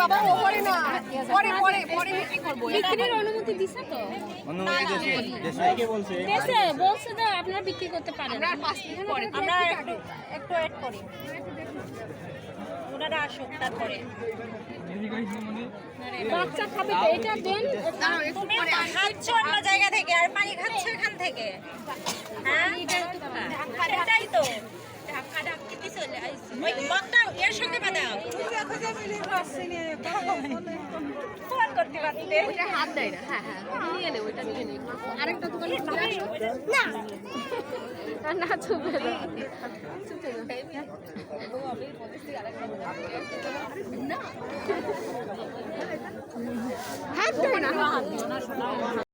বাবা ও করে না পরে বিক্রি করব? বিক্রির অনুমতি দিছে তো? দেশে বলছে? তো আপনারা বিক্রি করতে পারেন। আমরা আর মিনিট পরে আমরা একটু একটু করি। ওনারা আসুক তারপরে। বাচ্চা খাবে তো এটা দেন। খাচ্ছ অন্য জায়গা থেকে আর পানি খাচ্ছ এখান থেকে। হ্যাঁ? এটাই তো। এর সঙ্গে বাদাও ওইটা হাত দেয় না। হ্যাঁ হ্যাঁ। নিয়ে নে ওইটা নিয়ে নে। আরেকটা দোকানে ঘুরে আসো। আর না চুপে না। হাত দেয় না।